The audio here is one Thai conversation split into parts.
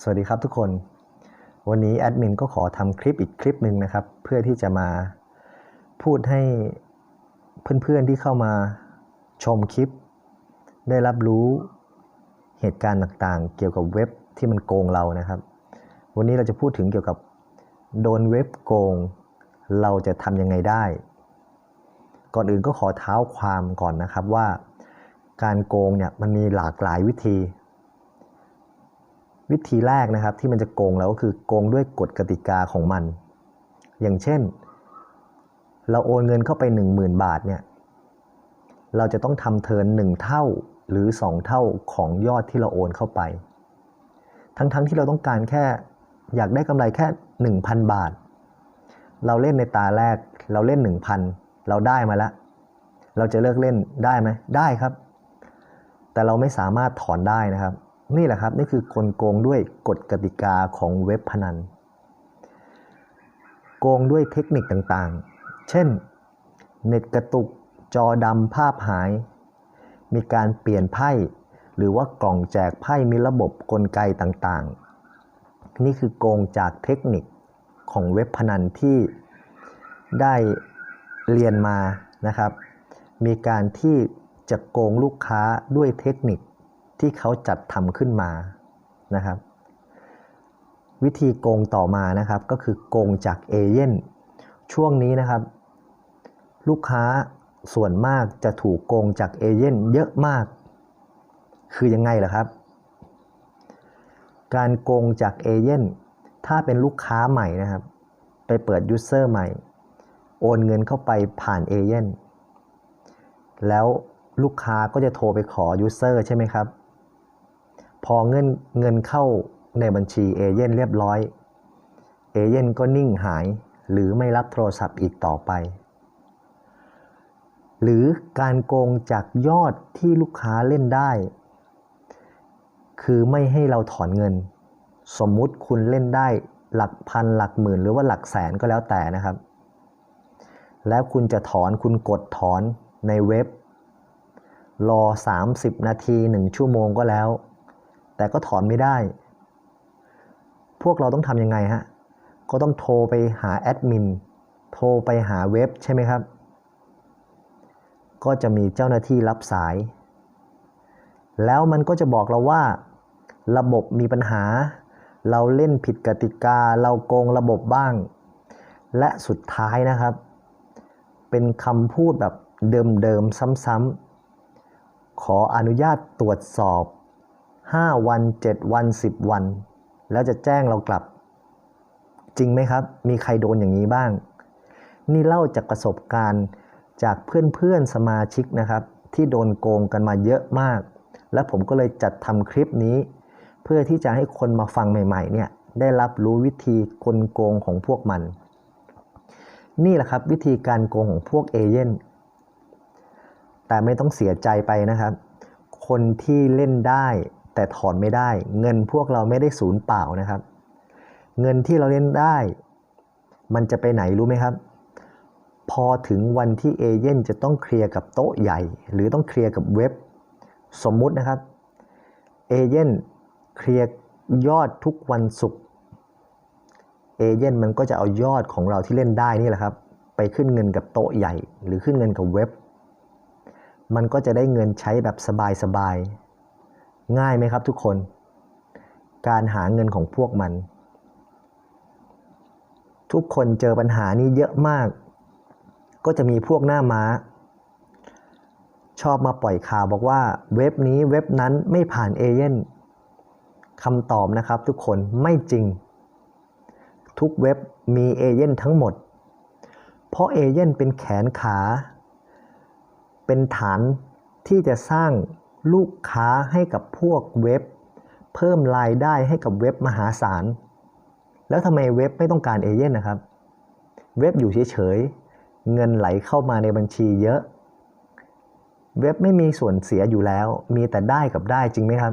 สวัสดีครับทุกคน วันนี้แอดมินก็ขอทำคลิปอีกคลิปหนึ่งนะครับ เพื่อที่จะมาพูดให้เพื่อนๆที่เข้ามาชมคลิป ได้รับรู้เหตุการณ์ต่างๆ เกี่ยวกับเว็บที่มันโกงเรานะครับ วันนี้เราจะพูดถึงเกี่ยวกับโดนเว็บโกง เราจะทำยังไงได้ ก่อนอื่นก็ขอเท้าความก่อนนะครับว่า การโกงเนี่ยมันมีหลากหลายวิธี วิธีแรกนะครับที่มันจะโกงเราก็คือโกงด้วยกฎกติกาของมัน อย่างเช่น เราโอนเงินเข้าไป 10,000 บาทเนี่ยเราจะต้องทำเทิร์นหนึ่งเท่าหรือ 2 เท่าของยอดที่เราโอนเข้าไป ทั้งๆทที่เราต้องการแค่อยากได้กำไรแค่ 1,000 บาท เราเล่นในตาแรกเราเล่น 1,000 เราได้มาแล้ว เราจะเลิกเล่นได้ไหมได้ครับ แต่เราไม่สามารถถอนได้นะครับ นี่แหละครับ นี่คือกลโกงด้วยกฎกติกาของเว็บพนัน โกงด้วยเทคนิคต่างๆ เช่น เน็ตกระตุกจอดำภาพหาย มีการเปลี่ยนไพ่ หรือว่ากล่องแจกไพ่มีระบบกลไกต่างๆ นี่คือโกงจากเทคนิคของเว็บพนันที่ได้เรียนมานะครับ มีการที่จะโกงลูกค้าด้วยเทคนิค ที่เขาจัดทำขึ้นมานะครับ วิธีโกงต่อมานะครับ ก็คือโกงจากเอเย่นช่วงนี้นะครับ ลูกค้าส่วนมากจะถูกโกงจากเอเย่นเยอะมาก คือยังไงล่ะครับ การโกงจากเอเย่นถ้าเป็นลูกค้าใหม่นะครับ ไปเปิดยูเซอร์ใหม่ โอนเงินเข้าไปผ่านเอเย่นแล้วลูกค้าก็จะโทรไปขอยูเซอร์ใช่ไหมครับ พอเงินเงินเข้าในบัญชีเอเย่นเรียบร้อย เอเย่นก็นิ่งหายหรือไม่รับโทรศัพท์อีกต่อไป หรือการโกงจากยอดที่ลูกค้าเล่นได้ คือไม่ให้เราถอนเงิน สมมุติคุณเล่นได้หลักพันหลักหมื่น หรือว่าหลักแสนก็แล้วแต่นะครับ แล้วคุณจะถอนคุณกดถอนในเว็บ รอ 30 นาที 1 ชั่วโมงก็แล้ว แต่ก็ถอนไม่ได้ พวกเราต้องทำยังไงฮะ ก็ต้องโทรไปหาแอดมิน โทรไปหาเว็บใช่ไหมครับ ก็จะมีเจ้าหน้าที่รับสาย แล้วมันก็จะบอกเราว่า ระบบมีปัญหา เราเล่นผิดกติกา เราโกงระบบบ้าง และสุดท้ายนะครับ เป็นคำพูดแบบเดิมๆซ้ำๆขออนุญาตตรวจสอบ 5 วัน 7 วัน 10 วัน แล้วจะแจ้งเรากลับ จริงไหมครับ มีใครโดนอย่างนี้บ้าง นี่เล่าจากประสบการณ์จากเพื่อนๆสมาชิกนะครับ ที่โดนโกงกันมาเยอะมาก และผมก็เลยจัดทำคลิปนี้ เพื่อที่จะให้คนมาฟังใหม่ๆเนี่ยได้รับรู้วิธีกลโกงของพวกมัน นี่แหละครับวิธีการโกงของพวกเอเย่นแต่ไม่ต้องเสียใจไปนะครับ คนที่เล่นได้ แต่ถอนไม่ได้ เงินพวกเราไม่ได้ศูนย์เปล่านะครับ เงินที่เราเล่นได้ มันจะไปไหนรู้ไหมครับ พอถึงวันที่เอเย่นจะต้องเคลียร์กับโต๊ะใหญ่ หรือต้องเคลียร์กับเว็บ สมมุตินะครับเอเย่นเคลียร์ยอดทุกวันศุกร์เอเย่นมันก็จะเอายอดของเราที่เล่นได้นี่แหละครับ ไปขึ้นเงินกับโต๊ะใหญ่ หรือขึ้นเงินกับเว็บ มันก็จะได้เงินใช้แบบสบายๆ ง่ายไหมครับทุกคน การหาเงินของพวกมัน ทุกคนเจอปัญหานี้เยอะมาก ก็จะมีพวกหน้าม้า ชอบมาปล่อยข่าวบอกว่าเว็บนี้เว็บนั้นไม่ผ่านเอเย่นคำตอบนะครับทุกคนไม่จริง ทุกเว็บมีเอเย่นทั้งหมด เพราะเอเย่นเป็นแขนขา เป็นฐานที่จะสร้าง ลูกค้าให้กับพวกเว็บ เพิ่มรายได้ให้กับเว็บมหาศาล แล้วทำไมเว็บไม่ต้องการเอเย่นนะครับ เว็บอยู่เฉยๆ เงินไหลเข้ามาในบัญชีเยอะ เว็บไม่มีส่วนเสียอยู่แล้ว มีแต่ได้กับได้จริงไหมครับ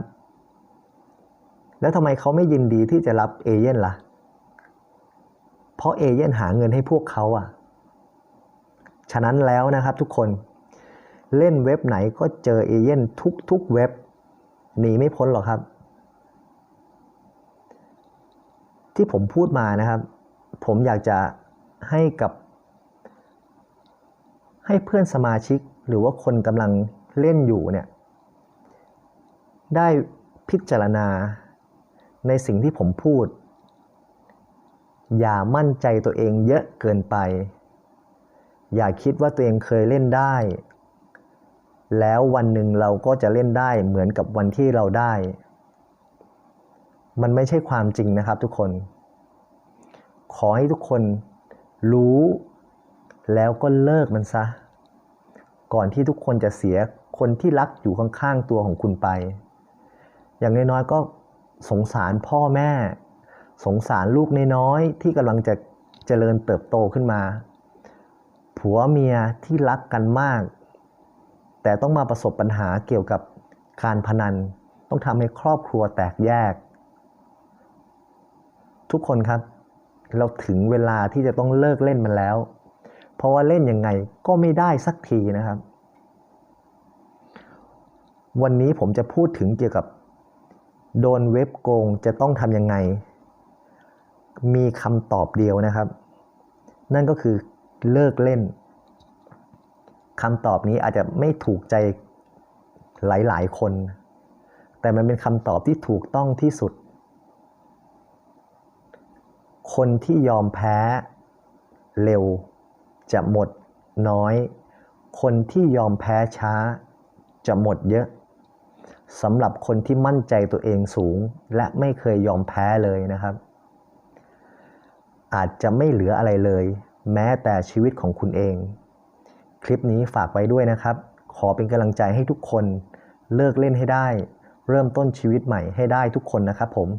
แล้วทำไมเขาไม่ยินดีที่จะรับเอเย่นล่ะ เพราะเอเย่นหาเงินให้พวกเขาอะฉะนั้นแล้วนะครับทุกคน เล่นเว็บไหนก็เจอเอเย่นทุกๆเว็บหนีไม่พ้นหรอกครับ ที่ผมพูดมานะครับ ผมอยากจะให้กับ ให้เพื่อนสมาชิกหรือว่าคนกำลังเล่นอยู่เนี่ย ได้พิจารณาในสิ่งที่ผมพูด อย่ามั่นใจตัวเองเยอะเกินไป อย่าคิดว่าตัวเองเคยเล่นได้ แล้ววันหนึ่งเราก็จะเล่นได้เหมือนกับวันที่เราได้ มันไม่ใช่ความจริงนะครับทุกคน ขอให้ทุกคนรู้แล้วก็เลิกมันซะ ก่อนที่ทุกคนจะเสียคนที่รักอยู่ข้างๆตัวของคุณไป อย่างน้อยๆก็สงสารพ่อแม่ สงสารลูกน้อยๆที่กำลังจะเจริญเติบโตขึ้นมา ผัวเมียที่รักกันมาก แต่ต้องมาประสบปัญหาเกี่ยวกับการพนัน ต้องทำให้ครอบครัวแตกแยก ทุกคนครับ เราถึงเวลาที่จะต้องเลิกเล่นมันแล้ว เพราะว่าเล่นยังไงก็ไม่ได้สักทีนะครับ วันนี้ผมจะพูดถึงเกี่ยวกับ โดนเว็บโกงจะต้องทำยังไง มีคำตอบเดียวนะครับ นั่นก็คือเลิกเล่น คำตอบนี้อาจจะไม่ถูกใจหลาย ๆ คน แต่มันเป็นคำตอบที่ถูกต้องที่สุด คนที่ยอมแพ้เร็วจะหมดน้อย คนที่ยอมแพ้ช้าจะหมดเยอะสำหรับคนที่มั่นใจตัวเองสูง และไม่เคยยอมแพ้เลยนะครับ อาจจะไม่เหลืออะไรเลย แม้แต่ชีวิตของคุณเอง คลิปนี้ฝากไว้ด้วยนะครับ ขอเป็นกำลังใจให้ทุกคน เลิกเล่นให้ได้ เริ่มต้นชีวิตใหม่ให้ได้ทุกคนนะครับผม